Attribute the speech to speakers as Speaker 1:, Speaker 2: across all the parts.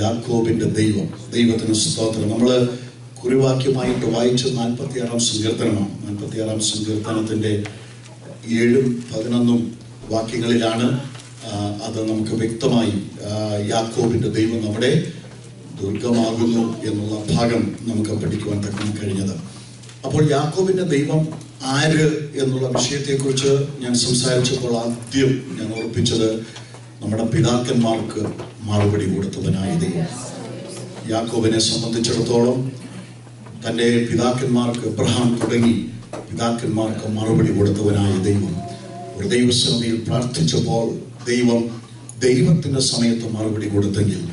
Speaker 1: യാക്കോബിന്റെ ദൈവം ദൈവത്തിന് സ്തോത്രം. നമ്മൾ കുറിവാക്യമായിട്ട് വായിച്ച നാൽപ്പത്തിയാറാം സങ്കീർത്തനമാണ്. നാൽപ്പത്തിയാറാം സങ്കീർത്തനത്തിന്റെ ഏഴും പതിനൊന്നും വാക്യങ്ങളിലാണ് അത് നമുക്ക് വ്യക്തമായി യാക്കോബിന്റെ ദൈവം നമ്മുടെ ദുർഗമാകുന്നു എന്നുള്ള ഭാഗം നമുക്ക് പഠിക്കുവാൻ തക്കം കഴിഞ്ഞത്. അപ്പോൾ യാക്കോബിന്റെ ദൈവം ആര് എന്നുള്ള വിഷയത്തെക്കുറിച്ച് ഞാൻ സംസാരിച്ചപ്പോൾ ആദ്യം ഞാൻ ഓർപ്പിച്ചത് നമ്മുടെ പിതാക്കന്മാർക്ക് മറുപടി കൊടുത്തവനായ ദൈവം. യാക്കോബിനെ സംബന്ധിച്ചിടത്തോളം തന്റെ പിതാക്കന്മാർക്ക് അബ്രഹാം തുടങ്ങി പിതാക്കന്മാർക്ക് മറുപടി കൊടുത്തവനായ ദൈവം. ഒരു ദൈവസഭയിൽ പ്രാർത്ഥിച്ചപ്പോൾ ദൈവം ദൈവത്തിന്റെ സമയത്ത് മറുപടി കൊടുത്തെങ്കിൽ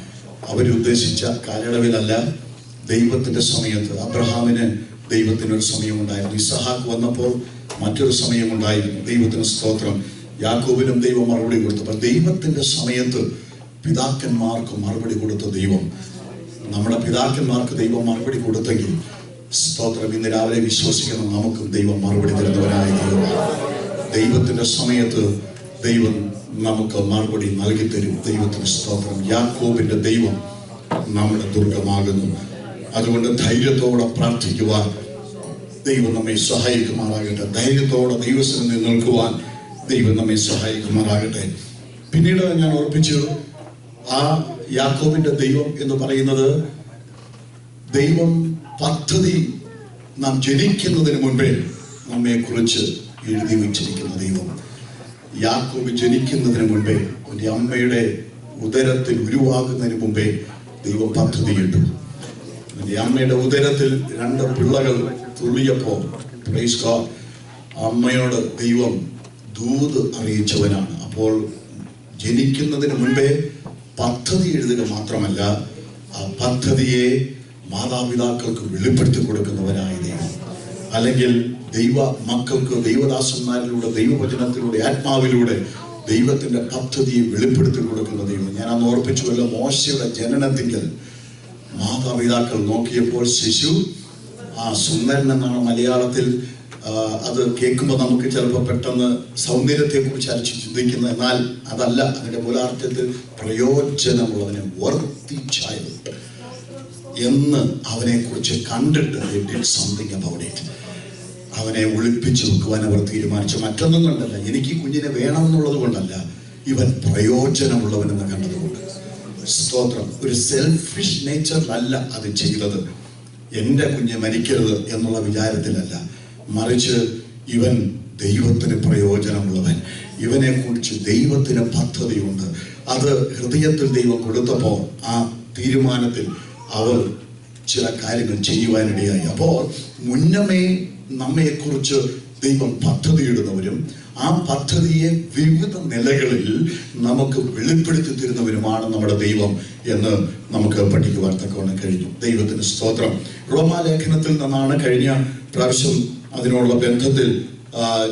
Speaker 1: അവരുദ്ദേശിച്ച കാലയളവിലല്ല ദൈവത്തിന്റെ സമയത്ത് അബ്രഹാമിന് ദൈവത്തിനൊരു സമയമുണ്ടായിരുന്നു. ഇസഹാക്ക് വന്നപ്പോൾ മറ്റൊരു സമയമുണ്ടായിരുന്നു. ദൈവത്തിന് സ്തോത്രം. യാക്കോബിനും ദൈവം മറുപടി കൊടുത്തപ്പോൾ ദൈവത്തിന്റെ സമയത്ത് പിതാക്കന്മാർക്ക് മറുപടി കൊടുത്ത ദൈവം. നമ്മുടെ പിതാക്കന്മാർക്ക് ദൈവം മറുപടി കൊടുത്തെങ്കിൽ സ്തോത്രം ഇന്ന് രാവിലെ വിശ്വസിക്കുന്ന നമുക്കും ദൈവം മറുപടി തരുന്നവനായ ദൈവമാണ് ദൈവത്തിന്റെ സമയത്ത് ദൈവം നമുക്ക് മറുപടി നൽകി തരും. ദൈവത്തിന് സ്തോത്രം. യാക്കോബിന്റെ ദൈവം നമ്മുടെ ദുർഗമാകുന്നു. അതുകൊണ്ട് ധൈര്യത്തോടെ പ്രാർത്ഥിക്കുവാൻ ദൈവം നമ്മെ സഹായിക്കുമാറാകട്ടെ. ധൈര്യത്തോടെ ദൈവസ്ഥനിൽ നിൽക്കുവാൻ ദൈവം നമ്മെ സഹായിക്കുമാറാകട്ടെ. പിന്നീട് ഞാൻ ഓർപ്പിച്ചു ആ യാക്കോബിന്റെ ദൈവം എന്ന് പറയുന്നത് ദൈവം പദ്ധതി നാം ജനിക്കുന്നതിന് മുൻപേ നമ്മെ കുറിച്ച് എഴുതി വച്ചിരിക്കുന്ന ദൈവം. യാക്കോബ് ജനിക്കുന്നതിന് മുൻപേ ഒരു അമ്മയുടെ ഉദരത്തിൽ ഉരുവാകുന്നതിന് മുമ്പേ ദൈവം പദ്ധതിയിട്ടു. എന്റെ അമ്മയുടെ ഉദരത്തിൽ രണ്ട് പിള്ളകൾ തുള്ളിയപ്പോ praise അമ്മയോട് ദൈവം ദൂത് അറിയിച്ചവനാണ്. അപ്പോൾ ജനിക്കുന്നതിന് മുൻപേ പദ്ധതി എഴുതുക മാത്രമല്ല ആ പദ്ധതിയെ മാതാപിതാക്കൾക്ക് വെളിപ്പെടുത്തി കൊടുക്കുന്നവനായ ദൈവം അല്ലെങ്കിൽ ദൈവ മക്കൾക്ക് ദൈവദാസന്മാരിലൂടെ ദൈവവചനത്തിലൂടെ ആത്മാവിലൂടെ ദൈവത്തിന്റെ പദ്ധതിയെ വെളിപ്പെടുത്തി കൊടുക്കുന്ന ദൈവം. ഞാൻ അന്ന് ഓർപ്പിച്ചുവല്ലോ മോശയുടെ ജനനത്തിങ്കൽ. മാതാപിതാക്കൾ നോക്കിയപ്പോൾ ശിശു ആ സുന്ദരൻ എന്നാണ് മലയാളത്തിൽ അത് കേൾക്കുമ്പോൾ നമുക്ക് ചിലപ്പോൾ പെട്ടെന്ന് സൗന്ദര്യത്തെ കുറിച്ച് അരച്ച് ചിന്തിക്കുന്ന. എന്നാൽ അതല്ല അതിന്റെ മൂലാർത്ഥത്തിൽ പ്രയോജനമുള്ളവനെ വർത്തി എന്ന് അവനെക്കുറിച്ച് കണ്ടിട്ട് സംതിങ് അബൌട്ട് അവനെ ഒളിപ്പിച്ചു വെക്കുവാൻ അവർ തീരുമാനിച്ചു. മറ്റൊന്നും കൊണ്ടല്ല. എനിക്ക് കുഞ്ഞിനെ വേണം എന്നുള്ളത് കൊണ്ടല്ല. ഇവൻ പ്രയോജനമുള്ളവനെന്ന് കണ്ടതുകൊണ്ട്. സ്തോത്രം. ഒരു സെൽഫിഷ് നേച്ചറിലല്ല അത് ചെയ്തത്. എന്റെ കുഞ്ഞ് മരിക്കരുത് എന്നുള്ള വിചാരത്തിലല്ല. മറിച്ച് ഇവൻ ദൈവത്തിന് പ്രയോജനമുള്ളവൻ. ഇവനെ കുറിച്ച് ദൈവത്തിന് പദ്ധതിയുണ്ട്. അത് ഹൃദയത്തിൽ ദൈവം കൊടുത്തപ്പോൾ ആ തീരുമാനത്തിൽ അവർ ചില കാര്യങ്ങൾ ചെയ്യുവാനിടയായി. അപ്പോൾ മുന്നമേ നമ്മെക്കുറിച്ച് ദൈവം പദ്ധതിയിടുന്നവരും ആ പദ്ധതിയെ വിവിധ നിലകളിൽ നമുക്ക് വെളിപ്പെടുത്തി തരുന്നവരുമാണ് നമ്മുടെ ദൈവം എന്ന് നമുക്ക് പഠിക്കുവാൻ തക്കവണ്ണം കഴിഞ്ഞു. ദൈവത്തിന് സ്തോത്രം. റോമാലേഖനത്തിൽ നിന്നാണ് കഴിഞ്ഞ പ്രാവശ്യം അതിനുള്ള ബന്ധത്തിൽ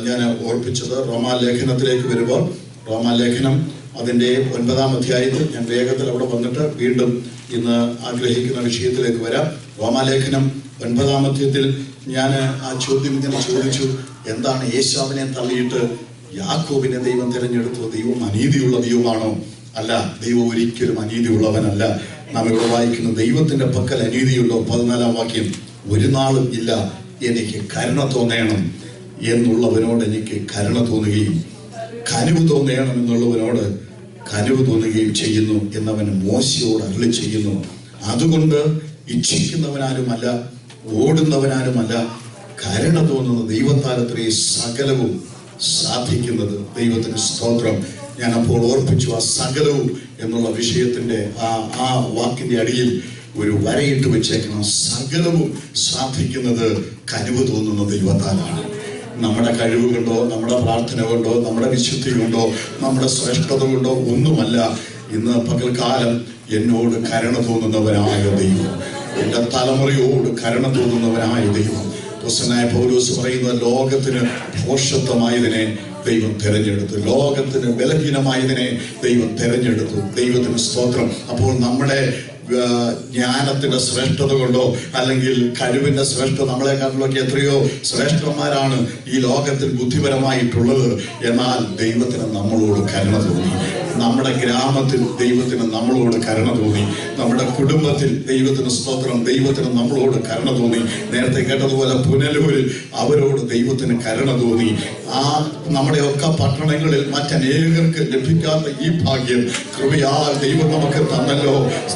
Speaker 1: ഞാൻ ഓർപ്പിച്ചത് റോമാലേഖനത്തിലേക്ക് വരുമ്പോൾ റോമാലേഖനം അതിന്റെ ഒൻപതാം അധ്യായത്തിൽ ഞാൻ വേഗത്തിൽ അവിടെ വന്നിട്ട് വീണ്ടും ഇന്ന് ആഗ്രഹിക്കുന്ന വിഷയത്തിലേക്ക് വരാം. റോമാലേഖനം ഒൻപതാം അധ്യായത്തിൽ ഞാൻ ആ ചോദ്യം ഇങ്ങനെ ചോദിച്ചു എന്താണ് യേശാവിനെ തള്ളിയിട്ട് യാക്കോബിനെ ദൈവം തിരഞ്ഞെടുത്തു ദൈവം അനീതിയുള്ള ദൈവമാണോ അല്ല ദൈവം ഒരിക്കലും അനീതിയുള്ളവനല്ല. നാം ഇവിടെ വായിക്കുന്ന ദൈവത്തിന്റെ പക്കൽ അനീതിയുള്ളോ പതിനാലാം വാക്യം ഒരു നാളും ഇല്ല എനിക്ക് കരുണ തോന്നണം എന്നുള്ളവനോട് എനിക്ക് കരുണ തോന്നുകയും കനിവ് തോന്നണം എന്നുള്ളവനോട് കനിവ് തോന്നുകയും ചെയ്യുന്നു എന്നവൻ മോശയോട് അരുളി ചെയ്യുന്നു. അതുകൊണ്ട് ഇച്ഛിക്കുന്നവനാരുമല്ല ഓടുന്നവനാരുമല്ല കരുണ തോന്നുന്ന ദൈവത്താലത്രേ സകലവും സാധിക്കുന്നത് ദൈവത്തിന് സ്തോത്രം. ഞാൻ അപ്പോൾ ഓർപ്പിച്ചു ആ സകലവും എന്നുള്ള വിഷയത്തിന്റെ ആ ആ വാക്കിന്റെ അടിയിൽ ഒരു വരയിട്ട് വെച്ചേക്കണം. സകലവും സാധിക്കുന്നത് കഴിവ് തോന്നുന്ന ദൈവത്താലാണ്. നമ്മുടെ കഴിവ് കൊണ്ടോ നമ്മുടെ പ്രാർത്ഥന കൊണ്ടോ നമ്മുടെ വിശുദ്ധി കൊണ്ടോ നമ്മുടെ ശ്രേഷ്ഠത കൊണ്ടോ ഒന്നുമല്ല. ഇന്ന് പകൽക്കാലം എന്നോട് കരുണ തോന്നുന്നവനായ ദൈവം. എന്റെ തലമുറയോട് കരുണ തോന്നുന്നവനായ ദൈവം. പുസ്തനായ പൗലോസ് പറയുന്ന ലോകത്തിന് ഭോഷത്വമായതിനെ ദൈവം തിരഞ്ഞെടുത്തു. ലോകത്തിന് ബലഹീനമായതിനെ ദൈവം തിരഞ്ഞെടുത്തു. ദൈവത്തിന് സ്തോത്രം. അപ്പോൾ നമ്മുടെ ജ്ഞാനത്തിന്റെ ശ്രേഷ്ഠത കൊണ്ടോ അല്ലെങ്കിൽ കഴിവിന്റെ ശ്രേഷ്ഠത നമ്മളെക്കാട്ടിലൊക്കെ എത്രയോ ശ്രേഷ്ഠന്മാരാണ് ഈ ലോകത്തിൽ ബുദ്ധിപരമായിട്ടുള്ളത്. എന്നാൽ ദൈവത്തിന് നമ്മളോട് കരുണ തോന്നി. നമ്മുടെ ഗ്രാമത്തിൽ ദൈവത്തിന് നമ്മളോട് കരുണ തോന്നി. നമ്മുടെ കുടുംബത്തിൽ ദൈവത്തിന് സ്തോത്രം ദൈവത്തിന് നമ്മളോട് കരുണ തോന്നി. നേരത്തെ കേട്ടതുപോലെ പുനലൂരിൽ അവരോട് ദൈവത്തിന് കരുണ തോന്നി. ആ നമ്മുടെ ഒക്കെ പട്ടണങ്ങളിൽ മറ്റനേകർക്ക് ലഭിക്കാത്ത ഈ ഭാഗ്യം കൃപയാൽ ദൈവം നമുക്ക് തന്നല്ലോ.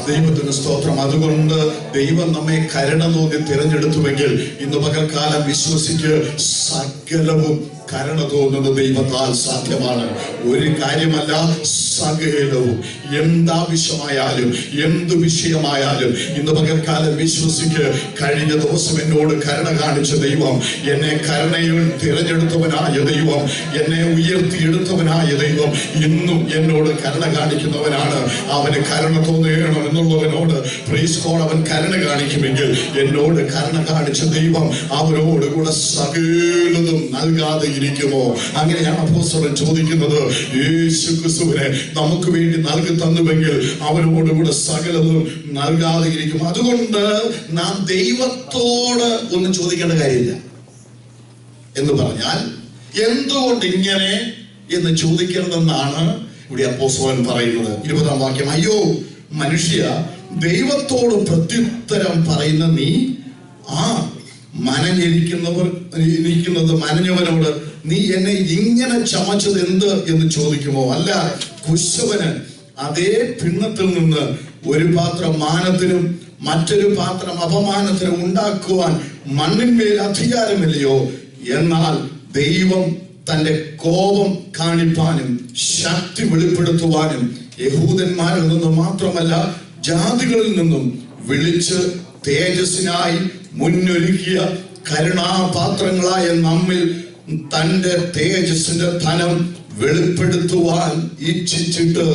Speaker 1: ദൈവത്തിന് സ്തോത്രം. അതുകൊണ്ട് ദൈവം നമ്മെ കരുണ തോന്നി തിരഞ്ഞെടുത്തുവെങ്കിൽ ഇന്ന് പകൽക്കാലം വിശ്വസിച്ച് സകലവും കരുണ തോന്നുന്ന ദൈവത്താൽ സാധ്യമാണ്. ഒരു കാര്യമല്ല സകലവും എന്താവശ്യമായാലും എന്തു വിഷയമായാലും ഇന്ന് പകൽക്കാലം വിശ്വസിക്ക് കഴിഞ്ഞ ദിവസം എന്നോട് കരുണ കാണിച്ച ദൈവം എന്നെ കരുണയിൽ തിരഞ്ഞെടുത്തവനായ ദൈവം എന്നെ ഉയർത്തിയെടുത്തവനായ ദൈവം ഇന്നും എന്നോട് കരുണ കാണിക്കുന്നവനാണ്. അവന് കരുണ തോന്നുകയാണോ എന്നുള്ളവനോട് പ്രീസ് കോൾ അവൻ കരുണ കാണിക്കുമെങ്കിൽ എന്നോട് കരുണ കാണിച്ച ദൈവം അവനോട് കൂടെ സകലതും നൽകാതെ ഇരിക്കുമോ അങ്ങനെയാണ് അപ്പോസ്തലൻ ചോദിക്കുന്നത് യേശു ക്രിസ്തുവിനെ നമുക്ക് വേണ്ടി നൽകി തന്നുവെങ്കിൽ അവനോട് കൂടെ സകലതും നൽകാതെ ഇരിക്കും. അതുകൊണ്ട് നാം ദൈവത്തോട് ഒന്നും ചോദിക്കേണ്ട കാര്യമില്ല എന്ന് പറഞ്ഞാൽ എന്തുകൊണ്ട് ഇങ്ങനെ എന്ന് ചോദിക്കരുതെന്നാണ് ഇവിടെ അപ്പോസ്തലൻ പറയുന്നത്. ഇരുപതാം വാക്യം അയ്യോ മനുഷ്യ ദൈവത്തോട് പ്രത്യുത്തരം പറയുന്ന നീ ആ മനഞ്ഞിരിക്കുന്നവർ ഇരിക്കുന്നത് മനഞ്ഞവനോട് നീ എന്നെ ഇങ്ങനെ ചമച്ചത് എന്ത് എന്ന് ചോദിക്കുമോ? അല്ല കുശവന് അതേ പിണ്ണത്തിൽ നിന്ന് ഒരു പാത്രം മാനത്തിനും മറ്റൊരു പാത്രം അപമാനത്തിനും ഉണ്ടാക്കുവാൻ മണ്ണിന്മേൽ അധികാരമില്ലയോ? എന്നാൽ ദൈവം തന്റെ കോപം കാണിപ്പാനും ശക്തി വെളിപ്പെടുത്തുവാനും യഹൂദന്മാരിൽ നിന്ന് മാത്രമല്ല ജാതികളിൽ നിന്നും വിളിച്ച് തേജസ്സിനായി മുന്നൊരുക്കിയ കരുണാപാത്രങ്ങളായ നമ്മിൽ തന്റെ തേജസ്സിന്റെ ധനം വെളിപ്പെടുത്തുവാൻ ഇച്ഛിച്ചിട്ട്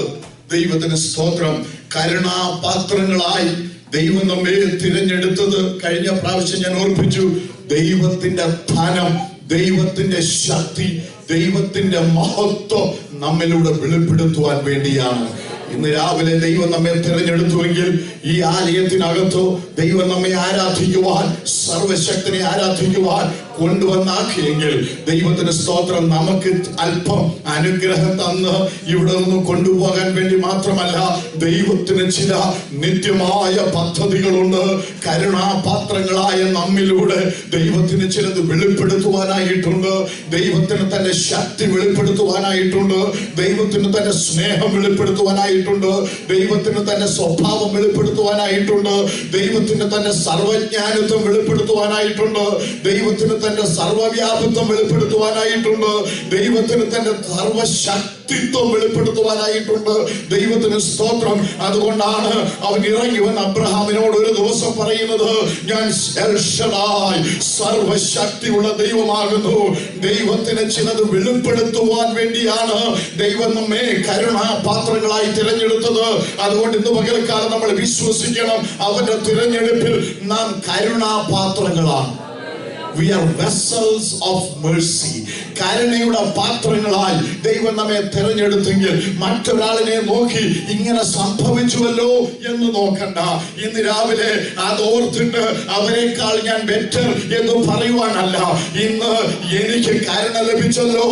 Speaker 1: ദൈവത്തിന് സ്തോത്രം. കരുണാപാത്രങ്ങളായി ദൈവം നമ്മെ തിരഞ്ഞെടുത്തത് കഴിഞ്ഞ പ്രാവശ്യം ഞാൻ ഓർപ്പിച്ചു. ദൈവത്തിന്റെ ധനം ദൈവത്തിന്റെ ശക്തി ദൈവത്തിന്റെ മഹത്വം നമ്മിലൂടെ വെളിപ്പെടുത്തുവാൻ വേണ്ടിയാണ്. ഇന്ന് രാവിലെ ദൈവം നമ്മെ തിരഞ്ഞെടുത്തുവെങ്കിൽ ഈ ആലയത്തിനകത്തോ ദൈവം നമ്മെ ആരാധിക്കുവാൻ സർവശക്തനെ ആരാധിക്കുവാൻ കൊണ്ടുവന്നാക്കിയെങ്കിൽ ദൈവത്തിന് സ്തോത്രം നമുക്ക് അല്പം അനുഗ്രഹം തന്ന് ഇവിടെ നിന്ന് കൊണ്ടുപോകാൻ വേണ്ടി മാത്രമല്ല ദൈവത്തിന് ചില നിത്യമായ പദ്ധതികളുണ്ട്. കരുണാപാത്രങ്ങളായ നമ്മിലൂടെ ദൈവത്തിന് ചിലത് വെളിപ്പെടുത്തുവാനായിട്ടുണ്ട്. ദൈവത്തിന് തന്റെ ശക്തി വെളിപ്പെടുത്തുവാനായിട്ടുണ്ട്. ദൈവത്തിന് തന്റെ സ്നേഹം വെളിപ്പെടുത്തുവാനായിട്ടുണ്ട്. ദൈവത്തിന് തന്റെ സ്വഭാവം വെളിപ്പെടുത്തുവാനായിട്ടുണ്ട്. ദൈവത്തിന് തന്റെ സർവജ്ഞാനത്വം വെളിപ്പെടുത്തുവാനായിട്ടുണ്ട്. ദൈവത്തിന് തന്റെ സർവവ്യാപിത്വം വെളിപ്പെടുത്തുവാനായിട്ടുണ്ട്. ദൈവത്തിന് തന്റെ സർവശക്തിത്വം വെളിപ്പെടുത്തുവാനായിട്ടുണ്ട്. ദൈവത്തിന് സ്തോത്രം. അതുകൊണ്ടാണ് അവൻ ഇറങ്ങി വൻ അബ്രഹാമിനോട് ഒരു ദിവസം പറയുന്നത് ഞാൻ സർവശക്തിയുള്ള ദൈവമാകുന്നു. ദൈവത്തിന് ചിലത് വെളിപ്പെടുത്തുവാൻ വേണ്ടിയാണ് ദൈവം നമ്മെ കരുണാപാത്രങ്ങളായി തിരഞ്ഞെടുത്തത്. അതുകൊണ്ട് ഇന്ന് പകൽക്കാലം നമ്മൾ വിശ്വസിക്കണം. അവന്റെ തിരഞ്ഞെടുപ്പിൽ നാം കരുണാപാത്രങ്ങളാണ്. We are vessels of mercy കരുണയുടെ പാത്രങ്ങളായി ദൈവം നമ്മെ തിരഞ്ഞെടുത്തെങ്കിൽ മറ്റൊരാളിനെ നോക്കി ഇങ്ങനെ സംഭവിച്ചുവല്ലോ എന്ന് നോക്കണ്ട. ഇന്ന് രാവിലെ അത് ഓർത്തിട്ട് അവരെക്കാൾ ഞാൻ ബെറ്റർ എന്ന് പറയുവാനല്ല. ഇന്ന് എനിക്ക് കരുണ ലഭിച്ചല്ലോ.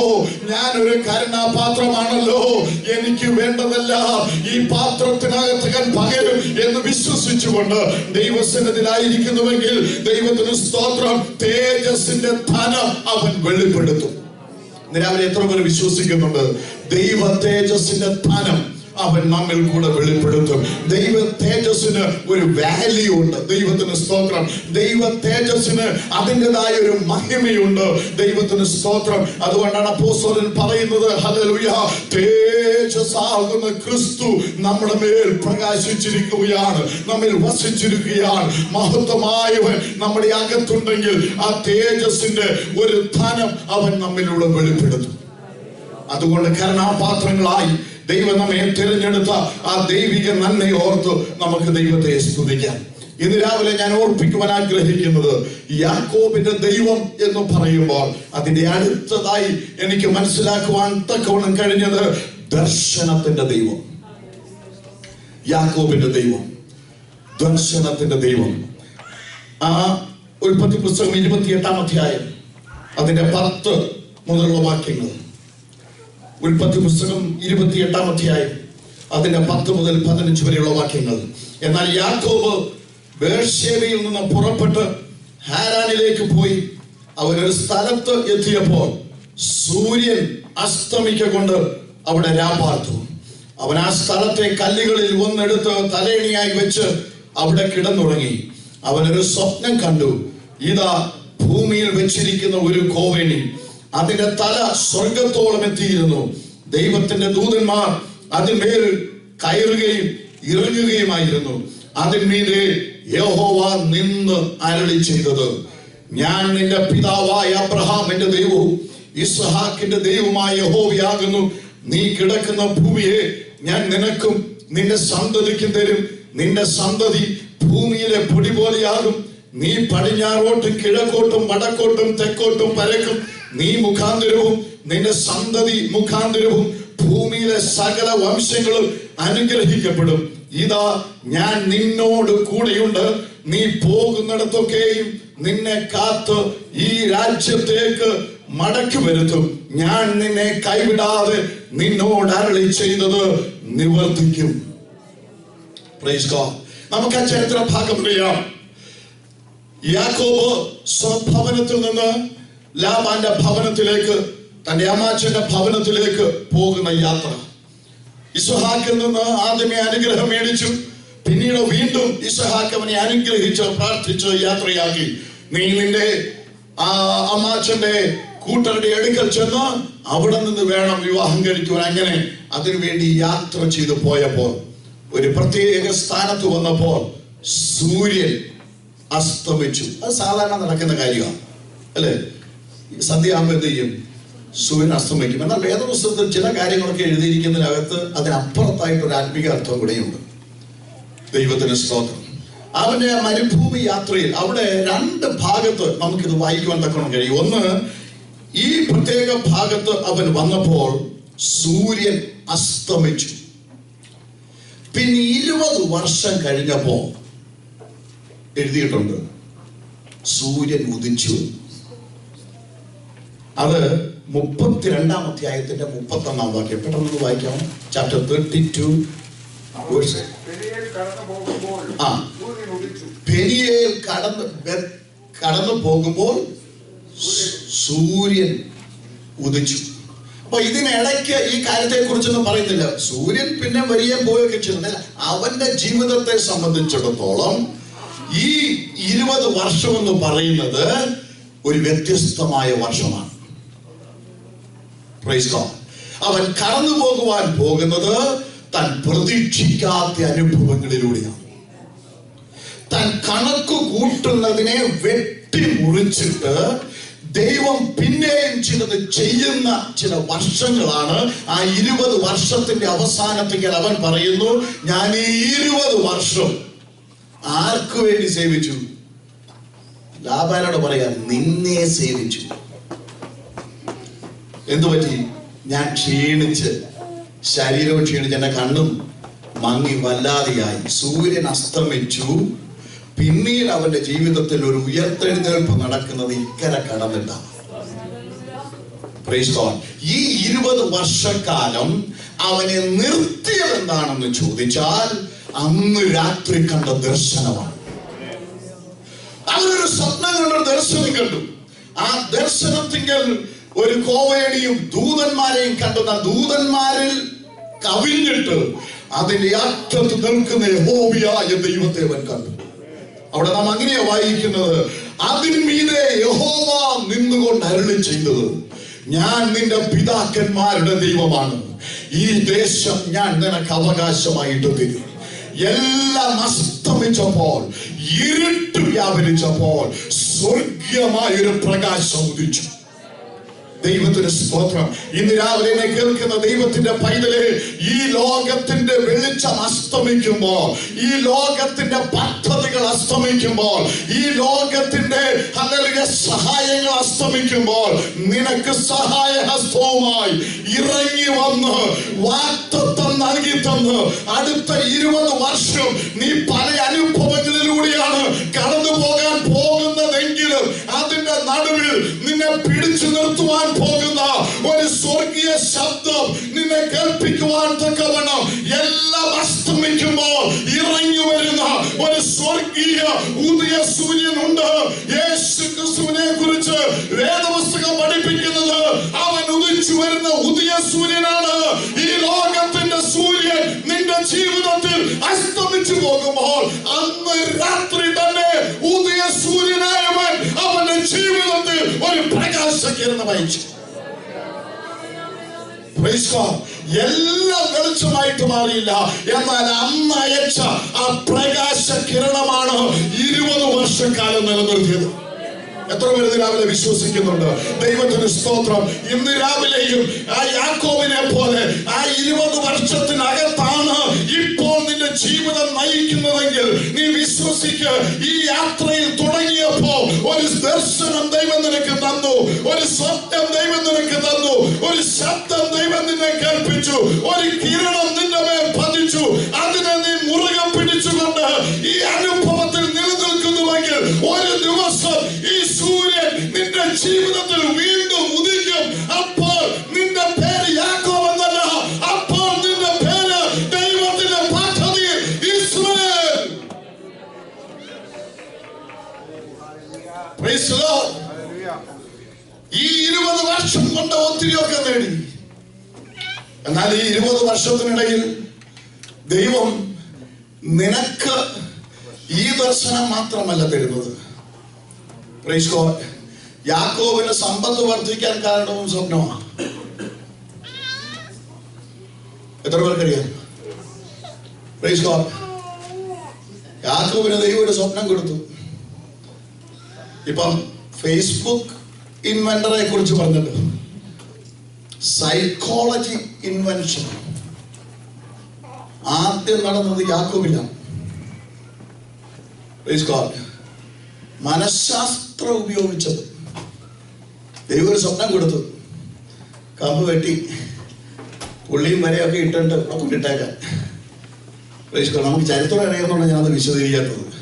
Speaker 1: ഞാൻ ഒരു കരുണാപാത്രമാണല്ലോ. എനിക്ക് വേണ്ടതല്ല. ഈ പാത്രത്തിനകത്ത് ഞാൻ പകരും എന്ന് വിശ്വസിച്ചുകൊണ്ട് ദൈവസന്നിധിയിലായിരിക്കുന്നുവെങ്കിൽ ദൈവത്തിന് സ്തോത്രം. തേജസ്സിന്റെ ധനം അവൻ വെളിപ്പെടുത്തും. രാവിലെ എത്ര പേര് വിശ്വസിക്കുന്നുണ്ട്? ദൈവ തേജസ്സിന്റെ ധനം അവൻ നമ്മിൽ കൂടെ വെളിപ്പെടുത്തും. ദൈവ തേജസ്സിന് ഒരു വാല്യൂ ഉണ്ട്. ദൈവത്തിന് സ്തോത്രം. ദൈവ തേജസ്സിന് അതിന്റെതായ ഒരു മഹിമയുണ്ട്. ദൈവത്തിന് സ്തോത്രം. അതുകൊണ്ടാണ് അപ്പോസ്തലൻ പറയുന്നത് തേജസ്സാകുന്ന ക്രിസ്തു നമ്മുടെ മേൽ പ്രകാശിച്ചിരിക്കുകയാണ്. നമ്മിൽ വസിച്ചിരിക്കുകയാണ്. മഹത്വമായവൻ നമ്മുടെ അകത്തുണ്ടെങ്കിൽ ആ തേജസ്സിന്റെ ഒരു ധനം അവൻ നമ്മിലൂടെ വെളിപ്പെടുത്തും. അതുകൊണ്ട് കരുണാപാത്രങ്ങളായി ദൈവം നമ്മെ തിരഞ്ഞെടുത്ത ആ ദൈവിക നന്മയെ ഓർത്ത് നമുക്ക് ദൈവത്തെ സ്തുതിക്കാം. ഇന്ന് രാവിലെ ഞാൻ ഓർപ്പിക്കുവാൻ ആഗ്രഹിക്കുന്നത് യാക്കോബിന്റെ ദൈവം എന്ന് പറയുമ്പോൾ അതിന്റെ അടുത്തതായി എനിക്ക് മനസ്സിലാക്കുവാൻ തക്കവണ്ണം കഴിഞ്ഞത് ദർശനത്തിന്റെ ദൈവം. യാക്കോബിന്റെ ദൈവം. ദർശനത്തിന്റെ ദൈവം. ആ ഉൽപ്പത്തി പുസ്തകം ഇരുപത്തിയെട്ടാം അധ്യായം. അതിന്റെ പത്ത് മുതലുള്ള വാക്യങ്ങൾ. ഉൽപ്പത്തി പുസ്തകം ഇരുപത്തിയെട്ടാം അധ്യായം അതിന്റെ പത്ത് മുതൽ പതിനഞ്ച് വരെയുള്ള വാക്യങ്ങൾ. എന്നാൽ യാക്കോബ് ബേർഷേബയിൽ നിന്ന് പുറപ്പെട്ട് ഹാരാനിലേക്ക് പോയി. അവരൊരു സ്ഥലത്ത് എത്തിയപ്പോൾ സൂര്യൻ അസ്തമിക്കൊണ്ട് അവിടെ രാപാർത്തു അവൻ ആ സ്ഥലത്തെ കല്ലുകളിൽ ഒന്നെടുത്ത് തലേണിയായി വെച്ച് അവിടെ കിടന്നുറങ്ങി. അവനൊരു സ്വപ്നം കണ്ടു. ഇതാ ഭൂമിയിൽ വെച്ചിരിക്കുന്ന ഒരു കോവേണി. അതിന്റെ തല സ്വർഗത്തോളം എത്തിയിരുന്നു. ദൈവത്തിന്റെ ദൂതന്മാർ അതിന്മേൽ കയറുകയും ഇറങ്ങുകയുമായിരുന്നു. അതിന്മീതെ യഹോവ നിന്ന് അരളി ചെയ്തത്. ഞാൻ നിന്റെ പിതാവായ അബ്രഹാമിന്റെ ദൈവവും ഇസ്ഹാക്കിന്റെ ദൈവമായ യഹോവയാകുന്നു. നീ കിടക്കുന്ന ഭൂമിയെ ഞാൻ നിനക്കും നിന്റെ സന്തതിക്കും തരും. നിന്റെ സന്തതി ഭൂമിയിലെ പൊടി പോലെയാകും. നീ പടിഞ്ഞാറോട്ടും കിഴക്കോട്ടും വടക്കോട്ടും തെക്കോട്ടും പരക്കും നീ മുഖാന്തരവും നിന്റെ സന്തതി മുഖാന്തരവും ഭൂമിയിലെ സകല വംശങ്ങളും അനുഗ്രഹിക്കപ്പെടും. ഇതാ ഞാൻ നിന്നോട് കൂടെയുണ്ട്. നീ പോകുന്നിടത്തൊക്കെയും നിന്നെ കാത്ത് ഈ രാജ്യത്തേക്ക് മടക്കി വരുത്തും. ഞാൻ നിന്നെ കൈവിടാതെ നിന്നോട് അരളി ചെയ്തത് നിവർത്തിക്കും. നമുക്ക് ആ ചരിത്ര ഭാഗം അറിയാം. യാക്കോബ് സ്വഭവനത്തിൽ നിന്ന് ലാബാന്റെ ഭവനത്തിലേക്ക് തന്റെ അമ്മാച്ചന്റെ ഭവനത്തിലേക്ക് പോകുന്ന യാത്ര. ഇസുഹാക്കിൽ നിന്ന് ആദ്യമേ അനുഗ്രഹം മേടിച്ചു പിന്നീട് വീണ്ടും ഇസുഹാക്ക് അവനെ അനുഗ്രഹിച്ച് പ്രാർത്ഥിച്ച് യാത്രയാക്കി. നീ നിന്റെ ആ അമ്മാച്ചന്റെ കൂട്ടരുടെ അടുക്കൽ ചെന്ന് അവിടെ നിന്ന് വേണം വിവാഹം കഴിക്കുവാൻ. അങ്ങനെ അതിനുവേണ്ടി യാത്ര ചെയ്തു പോയപ്പോൾ ഒരു പ്രത്യേക സ്ഥാനത്ത് വന്നപ്പോൾ സൂര്യൻ അസ്തമിച്ചു. അത് സാധാരണ നടക്കുന്ന കാര്യമാണ് അല്ലേ? സന്ധ്യയാകുമ്പോൾ എന്ത് ചെയ്യും സൂര്യൻ അസ്തമിക്കും. എന്നാൽ വേദപുസ്തകത്തിൽ ചില കാര്യങ്ങളൊക്കെ എഴുതിയിരിക്കുന്നതിനകത്ത് അതിനപ്പുറത്തായിട്ട് ഒരു ആത്മീക അർത്ഥം കൂടെയുണ്ട് ദൈവത്തിന് സ്തോത്രം. അവന്റെ മരുഭൂമി യാത്രയിൽ അവിടെ രണ്ട് ഭാഗത്ത് നമുക്കിത് വായിക്കുവാൻ തക്കണം കഴിയും. ഒന്ന് ഈ പ്രത്യേക ഭാഗത്ത് അവൻ വന്നപ്പോൾ സൂര്യൻ അസ്തമിച്ചു. പിന്നെ ഇരുപത് വർഷം കഴിഞ്ഞപ്പോ എഴുതിയിട്ടുണ്ട് സൂര്യൻ ഉദിച്ചു. അത് മുപ്പത്തിരണ്ടാം അധ്യായത്തിന്റെ മുപ്പത്തി ഒന്നാം വാക്യം. പെട്ടെന്ന് വായിക്കാം. ചാപ്റ്റർ തേർട്ടി ടു
Speaker 2: പെരിയയിൽ കടന്നു
Speaker 1: കടന്ന് പോകുമ്പോൾ സൂര്യൻ ഉദിച്ചു. അപ്പൊ ഇതിനിടയ്ക്ക് ഈ കാര്യത്തെ കുറിച്ചൊന്നും പറയുന്നില്ല. സൂര്യൻ പിന്നെ വരികയും പോവുകയൊക്കെ ചെയ്യുന്നില്ല അവന്റെ ജീവിതത്തെ സംബന്ധിച്ചിടത്തോളം ഈ ഇരുപത് വർഷം എന്ന് പറയുന്നത് ഒരു വ്യത്യസ്തമായ വർഷമാണ്. അവൻ കടന്നു പോകുവാൻ പോകുന്നത് താൻ പ്രതീക്ഷിക്കാത്ത അനുഭവങ്ങളിലൂടെയാണ്. തൻ കണക്ക് കൂട്ടുന്നതിനെ വെട്ടി മുറിച്ചിട്ട് ദൈവം പിന്നെയും ചിലത് ചെയ്യുന്ന ചില വർഷങ്ങളാണ്. ആ ഇരുപത് വർഷത്തിന്റെ അവസാനത്തേക്ക് അവൻ പറയുന്നു ഞാൻ ഈ ഇരുപത് വർഷം ആർക്കു വേണ്ടി സേവിച്ചു? ലാബാനോട് പറയാം നിന്നെ സേവിച്ചു. എന്തു പറ്റി ഞാൻ ക്ഷീണിച്ച് ശരീരവും ക്ഷീണിച്ച് എന്റെ കണ്ണും മങ്ങി വല്ലാതെയായി. സൂര്യൻ അസ്തമിച്ചു. പിന്നീട് അവന്റെ ജീവിതത്തിൽ ഒരു ഉയർത്തെഴുന്നേൽപ്പ് നടക്കുന്നത് ഇക്കരെ കടന്നിട്ടാണ്. ഈ ഇരുപത് വർഷക്കാലം അവനെ നിർത്തിയത് എന്താണെന്ന് ചോദിച്ചാൽ അന്ന് രാത്രി കണ്ട ദർശനമാണ്. അവനൊരു സ്വപ്നം കണ്ട ദർശനം കണ്ടു. ആ ദർശനത്തിങ്കൽ ഒരു കോവേണിയും ദൂതന്മാരെയും കണ്ടെന്ന ദൂതന്മാരിൽ കവിഞ്ഞിട്ട് അതിന്റെ അറ്റത്ത് നിൽക്കുന്ന യഹോവയായ ദൈവത്തെ അവൻ കണ്ടു. അവിടെ നാം അങ്ങനെയാ വായിക്കുന്നത്. അതിന്മീതെ യഹോവ നിന്നുകൊണ്ട് അരുളി ചെയ്തത് ഞാൻ നിന്റെ പിതാക്കന്മാരുടെ ദൈവമാണ്. ഈ ദേശം ഞാൻ നിനക്ക് അവകാശമായിട്ട് തരും. എല്ലാം അസ്തമിച്ചപ്പോൾ ഇരുട്ട് വ്യാപരിച്ചപ്പോൾ സ്വർഗീയമായൊരു പ്രകാശം ഉദിച്ചു. ദൈവത്തിന് സ്തോത്രം. ഇന്ന് രാവിലെ എന്നെ കേൾക്കുന്ന ദൈവത്തിന്റെ പൈതൽ ഈ ലോകത്തിന്റെ വെളിച്ചം അസ്തമിക്കുമ്പോൾ ഈ ലോകത്തിന്റെ പദ്ധതികൾ അസ്തമിക്കുമ്പോൾ ഈ ലോകത്തിന്റെ അല്ലെറിയ സഹായങ്ങൾ അസ്തമിക്കുമ്പോൾ നിനക്ക് സഹായ ഹസ്തവുമായി ഇറങ്ങി വന്ന് വാക്തത്വം നൽകി തന്ന് അടുത്ത ഇരുപത് വർഷം നീ പല അനുഭവങ്ങളിലൂടെയാണ് കടന്നു പോകാൻ പോകുന്നതെങ്കിലും അതിന്റെ നടുവിൽ നിന്നെ പിടിച്ചു നിർത്തുവാൻ പോകുന്ന ഒരു സ്വർഗീയ ശബ്ദം നിന്നെ കേൾപ്പിക്കുവാൻ തക്കവണ്ണം എല്ലാം അസ്തമിക്കുമ്പോൾ ഇറങ്ങി വരുന്ന ഒരു സ്വർഗീയ ഉദയ സൂര്യനുണ്ട്. എല്ലാം വെളിച്ചമായിട്ട് മാറിയില്ല. എന്നാൽ അന്ന് അയച്ച ആ പ്രകാശ കിരണമാണ് ഇരുപത് വർഷക്കാലം നിലനിർത്തിയത്. എത്ര പേര് രാവിലെ വിശ്വസിക്കുന്നുണ്ട്? ദൈവത്തിന് സ്തോത്രം. ഇന്ന് രാവിലെയും ആ യാക്കോവിനെ പോലെ ആ ഇരുപത് വർഷത്തിനകത്താണ് നിന്റെ ജീവിതം നയിക്കുന്നതെങ്കിൽ നീ വിശ്വസിക്ക് ഈ യാത്രയിൽ തുടങ്ങിയപ്പോ ഒരു ദർശനം ദൈവം നിനക്ക് തന്നു ഒരു സ്വപ്നം ദൈവം നിനക്ക് തന്നു ഒരു ശബ്ദം ദൈവം നിന്നെ കേൾപ്പിച്ചു ഒരു കിരണം നിന്റെ മേൽ പതിച്ചു. അതിനെ ഇരുപത് വർഷത്തിനിടയിൽ ദൈവം നിനക്ക് ഈ ദർശനം മാത്രമല്ല തരുന്നത്. യാക്കോവിന് സമ്പത്ത് വർദ്ധിക്കാൻ കാരണവും സ്വപ്നമാണ്. എത്ര പേർക്കറിയാം? യാക്കോവിന്. ദൈവം ഒരു സ്വപ്നം കൊടുത്തു. ഇപ്പം ഫേസ്ബുക്ക് ഇൻവെന്ററെ കുറിച്ച് പറഞ്ഞല്ലോ സൈക്കോളജി ഇൻവെൻഷൻ ആദ്യം നടന്നത് യാക്കോബിലാണ്. മനഃശാസ്ത്രം ഉപയോഗിച്ചത്. ദൈവം ഒരു സ്വപ്നം കൊടുത്തു. കമ്പ് വെട്ടി. പുള്ളിയും വരെയൊക്കെ ഇട്ടിട്ട് God. നമുക്ക് ചരിത്രം അറിയാമെന്നാണ് ഞാനത് വിശദീകരിക്കാത്തത്.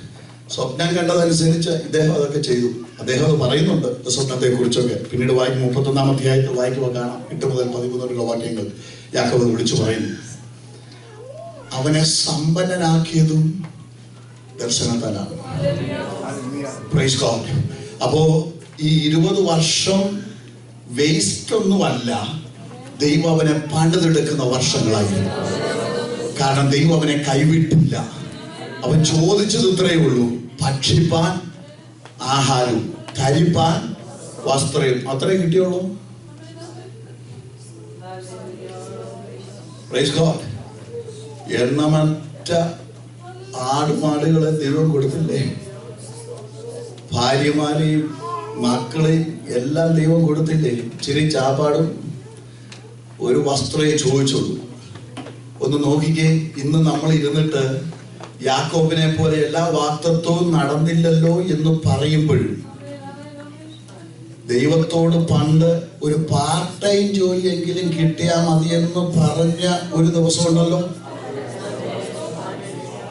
Speaker 1: സ്വപ്നം കണ്ടതനുസരിച്ച് ഇദ്ദേഹം അതൊക്കെ ചെയ്തു. അദ്ദേഹം അത് പറയുന്നുണ്ട്. സ്വപ്നത്തെ കുറിച്ചൊക്കെ പിന്നീട് വായിക്കും. മുപ്പത്തൊന്നാം അധ്യായത്തിൽ വായിക്കുമ്പോൾ കാണാം. എട്ട് മുതൽ പതിമൂന്നുള്ള വാക്യങ്ങൾ യാക്കോബ് വിളിച്ചു പറയുന്നു. അവനെ സമ്പന്നനാക്കിയതും ദർശനത്താലാണ്. പ്രൈസ് ഗോഡ് അപ്പോ ഈ ഇരുപത് വർഷം വേസ്റ്റ് ഒന്നുമല്ല. ദൈവം അവനെ പണിതെടുക്കുന്ന വർഷങ്ങളായിരുന്നു. കാരണം ദൈവം അവനെ കൈവിട്ടില്ല. അവൻ ചോദിച്ചത് ഇത്രയേ ഉള്ളൂ. ഭക്ഷിപ്പാൻ ആഹാരവും ധരിപ്പാൻ വസ്ത്രം. അത്രേ കിട്ടിയുള്ളൂ. എണ്ണമറ്റ ആടുമാടുകളെ ദൈവം കൊടുത്തില്ലേ? ഭാര്യമാരെയും മക്കളെയും എല്ലാം ദൈവം കൊടുത്തില്ലേ? ഇച്ചിരി ചാപ്പാടും ഒരു വസ്ത്രയെ ചോദിച്ചുള്ളൂ. ഒന്ന് നോക്കിക്കേ ഇന്ന് നമ്മൾ ഇരുന്നിട്ട് യാക്കോബിനെ പോലെ എല്ലാ വാക്തത്വവും നടന്നില്ലല്ലോ എന്ന് പറയുമ്പോഴും ദൈവത്തോട് പണ്ട് ഒരു പാർട്ട് ടൈം ജോലിയെങ്കിലും കിട്ടിയാൽ മതിയെന്ന് പറഞ്ഞ ഒരു ദിവസം ഉണ്ടല്ലോ.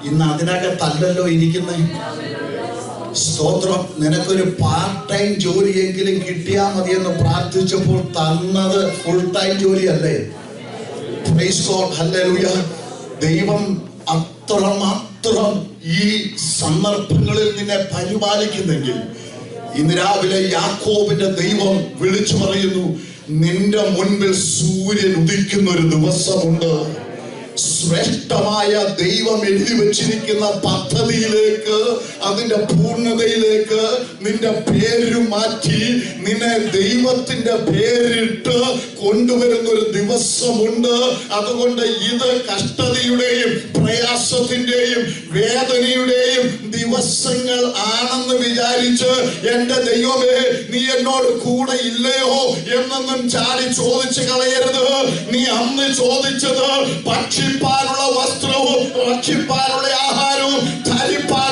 Speaker 1: ഇന്ന് അതിനകത്തല്ലല്ലോ ഇരിക്കുന്നേ. സ്തോത്രം നിനക്കൊരു പാർട്ട് ടൈം ജോലിയെങ്കിലും കിട്ടിയാൽ മതിയെന്ന് പ്രാർത്ഥിച്ചപ്പോൾ തന്നത് ഫുൾ ടൈം ജോലിയല്ലേ. ദൈവം അത്രമാത്രം ഈ സന്ദർഭങ്ങളിൽ നിന്നെ പരിപാലിക്കുന്നെങ്കിൽ ഇന്ന് രാവിലെ യാക്കോബിന്റെ ദൈവം വിളിച്ചു പറയുന്നു നിന്റെ മുൻപിൽ സൂര്യൻ ഉദിക്കുന്ന ഒരു ദിവസമുണ്ട്. ശ്രേഷ്ഠമായ ദൈവം എഴുതി വച്ചിരിക്കുന്ന പദ്ധതിയിലേക്ക് അതിന്റെ പൂർണതയിലേക്ക് നിന്റെ പേര് മാറ്റി നിന്നെ ദൈവത്തിന്റെ പേരിട്ട് കൊണ്ടുവരുന്ന ഒരു ദിവസമുണ്ട്. അതുകൊണ്ട് ഇത് കഷ്ടതയുടെയും പ്രയാസത്തിന്റെയും വേദനയുടെയും ദിവസങ്ങൾ ആണെന്ന് വിചാരിച്ച് എന്റെ ദൈവമേ നീ എന്നോട് കൂടെ ഇല്ലയോ എന്നൊന്നും ചാടി ചോദിച്ചു കളയരുത്. നീ അന്ന് ചോദിച്ചത് ഭക്ഷിപ്പാനുള്ള വസ്ത്രവും ഭക്ഷിപ്പാനുള്ള ആഹാരവും ധരിപ്പാനുള്ള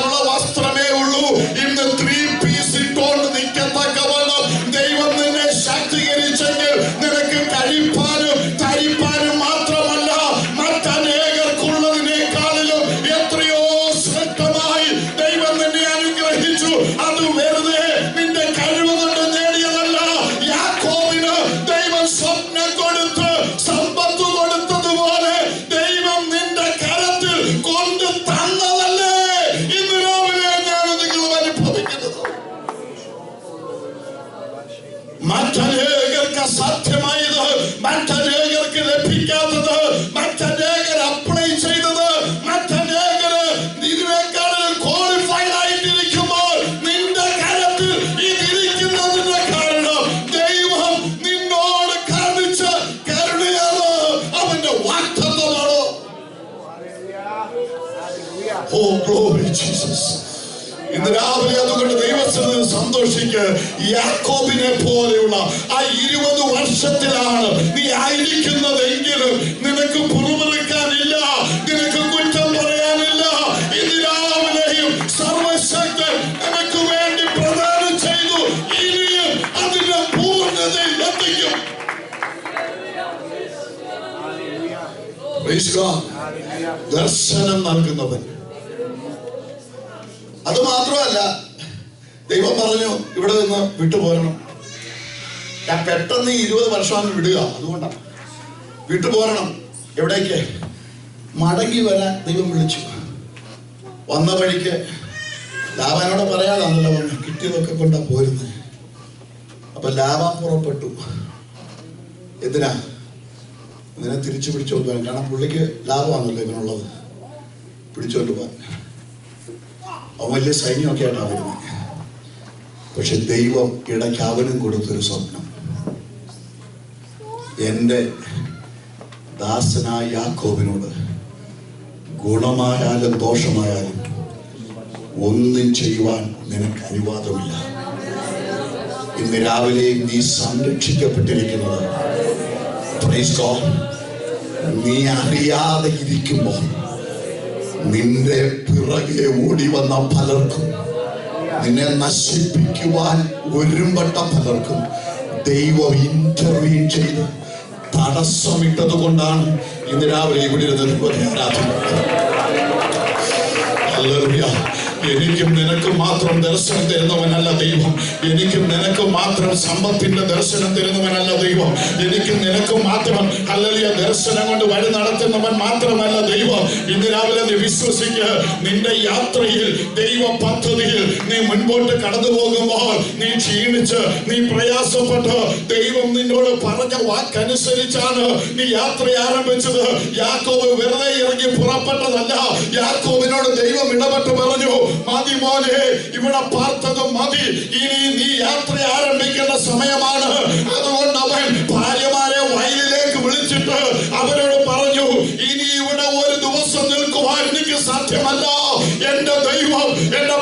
Speaker 1: സന്തോഷിക്ക് യാക്കോബിനെ പോലെയുള്ള ആ ഇരുപത് വർഷത്തിലാണ് നീ ആയിരിക്കുന്നതെങ്കിലും നിനക്ക് പുറമെടുക്കാനില്ല നിനക്ക് കുറ്റം പറയാനില്ല. ഇന്ന് രാവിലെയും സർവശക്തൻ നിനക്ക് വേണ്ടി പ്രദാനം ചെയ്തു. ഇനിയും അതിന്റെ പൂർണതയിൽ എത്തിക്കും. ദർശനം നൽകുന്നവൻ. അത് മാത്രമല്ല ദൈവം പറഞ്ഞു ഇവിടെ നിന്ന് വിട്ടുപോരണം. ഞാൻ പെട്ടെന്ന് ഇരുപത് വർഷമാണ് വിടുക. അതുകൊണ്ടാണ്. വിട്ടുപോരണം. എവിടേക്ക്? മടങ്ങി വരാൻ ദൈവം വിളിച്ചു. വന്ന വഴിക്ക് ലാബാനോട് പറയാതാണല്ലോ പറഞ്ഞു കിട്ടിയതൊക്കെ കൊണ്ടാ പോരുന്നത് അപ്പൊ ലാബാൻ പുറപ്പെട്ടു. എന്തിനാ? ഇതിനെ തിരിച്ചു പിടിച്ചോണ്ട് പോകാൻ. കാരണം പുള്ളിക്ക് ലാഭമാണല്ലോ ഇവനുള്ളത്. പിടിച്ചോണ്ട് പോകാൻ. അവൻ വലിയ സൈന്യമൊക്കെ ആയിട്ടാണ് വരുന്നത് പക്ഷെ ദൈവം ഇടയ്ക്ക് അവനും കൊടുത്തൊരു സ്വപ്നം എന്റെ ദാസനായ യാക്കോബിനോട് ഗുണമായാലും ദോഷമായാലും ഒന്നും ചെയ്യുവാൻ നിനക്ക് അനുവാദമില്ല ഇന്ന് രാവിലെ നീ സംരക്ഷിക്കപ്പെട്ടിരിക്കുന്നത്. നീ അറിയാതെ ഇരിക്കുമ്പോൾ നിന്റെ പിറകെ ഓടി വന്ന പലർക്കും നിന്നെ നശിപ്പിക്കുവാൻ ഒരുമ്പട്ട പലർക്കും. ദൈവം ഇന്റർവ്യൂ ചെയ്ത്. തടസ്സമിട്ടത് കൊണ്ടാണ് ഇന്ന് രാവിലെ ഇവിടെ ഇരുന്ന് ആരാധന. എനിക്കും നിനക്ക് മാത്രം ദർശനം തരുന്നവനല്ല ദൈവം. എനിക്കും നിനക്ക് മാത്രം സമ്പത്തിന്റെ ദർശനം തരുന്നവനല്ല ദൈവം. എനിക്കും നിനക്ക് മാത്രം അല്ലലിയ ദർശനം കൊണ്ട് വഴി നടത്തുന്നവൻ മാത്രമല്ല ദൈവം. ഇന്ന് രാവിലെ നീ വിശ്വസിക്കുക നിന്റെ യാത്രയിൽ ദൈവ പദ്ധതിയിൽ നീ മുൻപോട്ട് കടന്നു പോകുമ്പോൾ നീ ക്ഷീണിച്ച് നീ പ്രയാസപ്പെട്ട് ദൈവം നിന്നോട് പറഞ്ഞ വാക്കനുസരിച്ചാണ് നീ യാത്ര ആരംഭിച്ചത്. യാക്കോബ് വെറുതെ ഇറങ്ങി പുറപ്പെട്ടതല്ല. യാക്കോബിനോട് ദൈവം ഇടപെട്ട് പറഞ്ഞു മതി മോനെ ഇവിടെ പാർത്തത് മതി. ഇനി നീ യാത്ര ആരംഭിക്കേണ്ട സമയമാണ്. അതുകൊണ്ട് അവൻ ഭാര്യമാരെ വയലിലേക്ക് വിളിച്ചിട്ട് അവരോട് പറഞ്ഞു ഇനി ഇവിടെ ഒരു ദിവസം നിൽക്കുവാൻ എനിക്ക് സാധ്യമല്ല. എന്റെ ദൈവം എന്റെ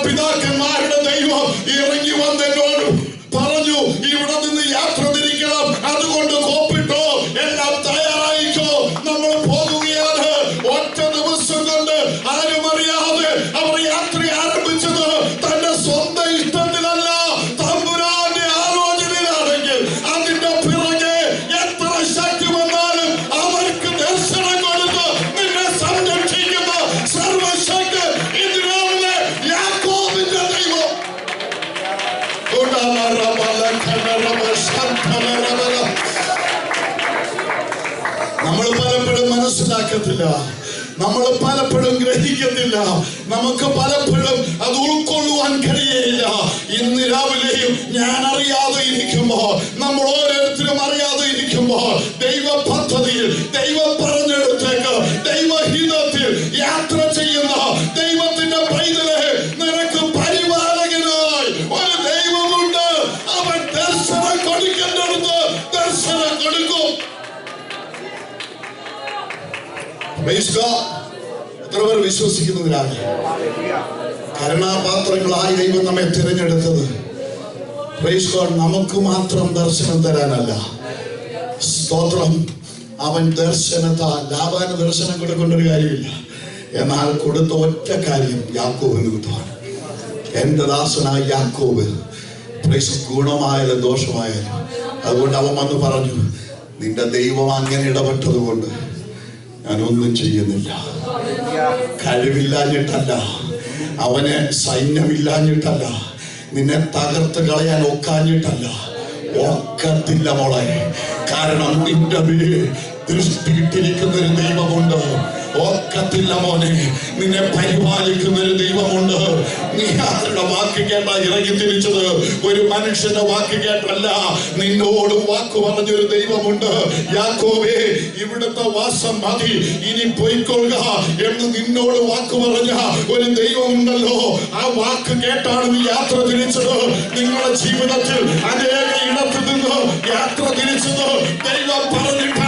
Speaker 1: ഗ്രഹിക്കത്തില്ല നമുക്ക് പലപ്പോഴും എത്ര പേർ വിശ്വസിക്കുന്നതിനാണ് കരുണാപാത്രങ്ങളായി ദൈവം നമ്മെ തിരഞ്ഞെടുത്തത്. നമുക്ക് മാത്രം ദർശനം തരാനല്ല. സ്തോത്രം. അവൻ ദർശനത്താൽ ലാഭാന ദർശനം കൊടുക്കേണ്ട ഒരു കാര്യമില്ല. എന്നാൽ കൊടുത്ത ഒറ്റ കാര്യം യാക്കോബിന് കിട്ടുവാണ്. എന്റെ ദാസനായ യാക്കോബ്. ഗുണമായാലും ദോഷമായാലും അതുകൊണ്ട് അവൻ വന്ന് പറഞ്ഞു നിന്റെ ദൈവം അങ്ങനെ ഇടപെട്ടത് കൊണ്ട് ഞാനൊന്നും ചെയ്യുന്നില്ല. കഴിവില്ലാഞ്ഞിട്ടല്ല. അവന് സൈന്യമില്ലാഞ്ഞിട്ടല്ല. നിന്നെ തകർത്ത് കളയാൻ ഒക്കാഞ്ഞിട്ടല്ല. ഒക്കത്തില്ല മോളെ. കാരണം നിന്റെ ദൃഷ്ടി ദൃഷ്ടിയിട്ടിരിക്കുന്ന ഒരു ദൈവമുണ്ട്. ഒക്കത്തില്ല മോനെ നിന്നെ പരിപാലിക്കുന്ന ഒരു ദൈവമുണ്ട്. നീ ആരുടെ വാക്ക് കേട്ട ഇറങ്ങി തിരിച്ചത്? ഒരു മനുഷ്യന്റെ വാക്ക് കേട്ടല്ല നിന്നോട് വാക്ക് പറഞ്ഞൊരു ദൈവമുണ്ട്. യാക്കോവേ ഇവിടുത്തെ വാസം മതി ഇനി പൊയ്ക്കൊള്ളുക എന്ന് നിന്നോട് വാക്ക് പറഞ്ഞ ഒരു ദൈവമുണ്ടല്ലോ. ആ വാക്ക് കേട്ടാണ് നീ യാത്ര തിരിച്ചത്. നിങ്ങളുടെ ജീവിതത്തിൽ അനേക ഇടത്തു നിന്ന് യാത്ര തിരിച്ചത് ദൈവം പറഞ്ഞിട്ടാണെങ്കിൽ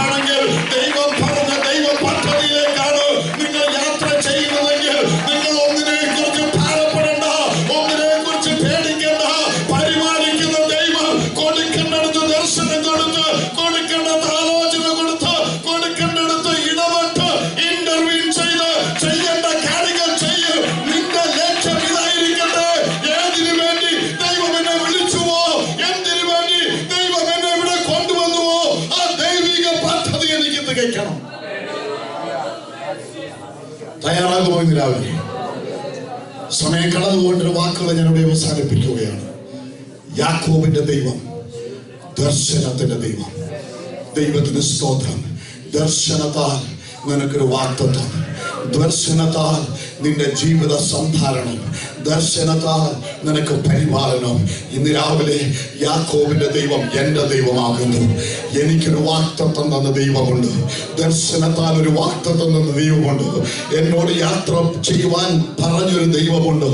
Speaker 1: ഞാനിവിടെ അവസാനിപ്പിക്കുകയാണ് യാക്കോബിന്റെ ദൈവം ദർശനത്തിന്റെ ദൈവം. ദൈവത്തിന് സ്തോത്രം. ദർശനത്താൽ നിനക്കൊരു വാക്തത്വം. ദർശനത്താൽ നിന്റെ ജീവിത സംധാരണം ദർശനത്താൽ നിനക്ക് പരിപാലനം. ഇന്ന് രാവിലെ യാക്കോവിന്റെ ദൈവം എന്റെ ദൈവമാകുന്നു. എനിക്കൊരു വാക്തത്വം തന്ന ദൈവമുണ്ട്. ദർശനത്താൽ ഒരു വാക്തത്വം തന്ന ദൈവമുണ്ട്. എന്നോട് യാത്ര ചെയ്യുവാൻ പറഞ്ഞൊരു ദൈവമുണ്ട്.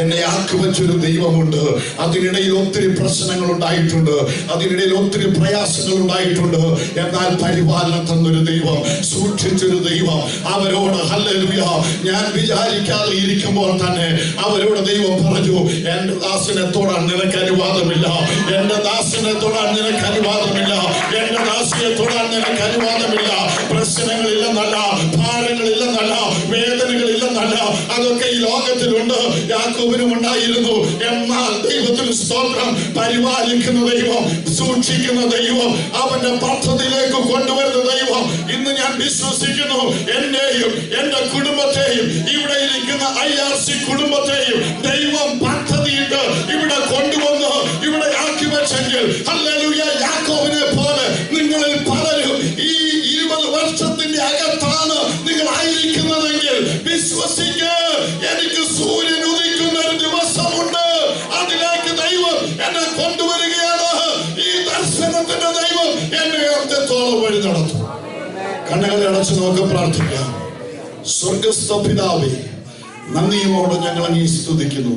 Speaker 1: എന്നെ ആക്കി വെച്ചൊരു ദൈവമുണ്ട്. അതിനിടയിൽ ഒത്തിരി പ്രശ്നങ്ങൾ ഉണ്ടായിട്ടുണ്ട്. അതിനിടയിൽ ഒത്തിരി പ്രയാസങ്ങൾ ഉണ്ടായിട്ടുണ്ട്. എന്നാൽ പരിപാലനം തന്നൊരു ദൈവം സൂക്ഷിച്ചൊരു ദൈവം. അവരോട് ഹല്ലേലൂയ ഞാൻ വിചാരിക്കാതെ ഇരിക്കുമ്പോൾ തന്നെ അവരോട് ദൈവം പറഞ്ഞു എന്റെ ദാസനെ തൊടാൻ നിനക്ക് അനുവാദമില്ല. എന്റെ ദാസനെ തൊടാൻ നിനക്ക് അനുവാദമില്ല. എന്റെ ദാസിനെ തൊടാൻ നിനക്ക് അനുവാദമില്ല. പ്രശ്നങ്ങളില്ലെന്നല്ല വേദനകളില്ലെന്നല്ല അതൊക്കെ ഈ ലോകത്തിലുണ്ട്. യാക്കോബിനും ഉണ്ടായിരുന്നു. എന്നാൽ ദൈവത്തിന് സ്തോത്രം പരിപാലിക്കുന്ന ദൈവം സൂക്ഷിക്കുന്ന ദൈവം അവന്റെ പദ്ധതിയിലേക്ക് കൊണ്ടുവരുന്ന ദൈവം. ഇന്ന് ഞാൻ വിശ്വസിക്കുന്നു എന്നെയും എന്റെ കുടുംബത്തെയും ഇവിടെ ഇരിക്കുന്ന ഐ ആർ സി കുടുംബത്തെയും ദൈവം പദ്ധതിയിട്ട് ഇവിടെ കൊണ്ടുവന്ന് ഇവിടെ ആക്കി വെച്ചെങ്കിൽ ഹല്ലേലൂയ കണ്ണുകളെ അടച്ചു നോക്ക പ്രാർത്ഥിക്കാം. സ്വർഗസ്ഥ പിതാവേ നന്ദിയുമോട് ഞങ്ങൾ അങ്ങേ സ്തുതിക്കുന്നു.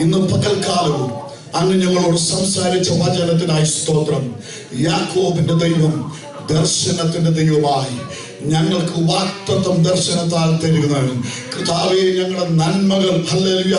Speaker 1: ഇന്ന് പകൽക്കാലവും അങ്ങ് ഞങ്ങളോട് സംസാരിച്ച വചനത്തിനായി സ്തോത്രം. യാക്കോബിന്റെ ദൈവം ദർശനത്തിന്റെ ദൈവമായി ഞങ്ങൾക്ക് വാക്തത്വം ദർശനത്താൽ തരുന്നവൻ. കർത്താവെ ഞങ്ങളുടെ നന്മകൾ ഹല്ലലുയ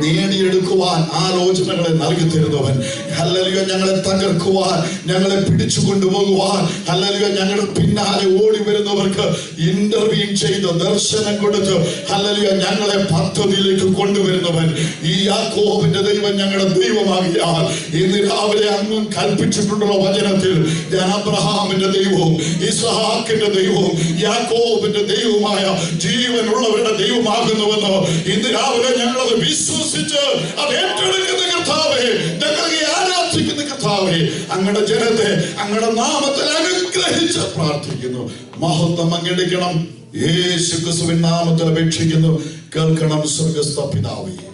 Speaker 1: നേടിയെടുക്കുവാൻ ആലോചനകളെ നൽകി തരുന്നവൻ. ഹല്ലലുയ ഞങ്ങളെ തകർക്കുവാൻ ഞങ്ങളെ പിടിച്ചു കൊണ്ടുപോകുവാൻ. ഹല്ലലുയ ഞങ്ങളുടെ പിന്നാലെ ഓടി വരുന്നവർക്ക് ഇന്റർവ്യൂ ചെയ്ത് ദർശനം കൊടുത്ത് ഹല്ലലുയ ഞങ്ങളെ പദ്ധതിയിലേക്ക് കൊണ്ടുവരുന്നവൻ. ഈ യാക്കോബിന്റെ ദൈവം ഞങ്ങളുടെ ദൈവമാകിയാൽ ഇന്ന് രാവിലെ അങ്ങും കൽപ്പിച്ചിട്ടുള്ള വചനത്തിൽ ഞാൻ അബ്രഹാമിന്റെ ദൈവവും ഇസ്ഹാക്കിന്റെ ദൈവവും യാക്കോബിന്റെ ദൈവമായ ജീവനുള്ളവരുടെ ദൈവമാകുന്നുവെന്ന് ഇന്ന് രാവിലെ ഞങ്ങളത് വിശ്വസിച്ച് അത് ഏറ്റെടുക്കുന്ന കർത്താവേ ഞങ്ങളെ ആരാധിക്കുന്ന കർത്താവേ അങ്ങയുടെ ജനത്തെ അങ്ങയുടെ നാമത്തിൽ അനുഗ്രഹിച്ച് പ്രാർത്ഥിക്കുന്നു. മഹത്വം അങ്ങെടുക്കണം യേശു ക്രിസ്തുവിൻ നാമത്തിൽ അപേക്ഷിക്കുന്നു. കേൾക്കണം സ്വർഗസ്ഥ പിതാവേ.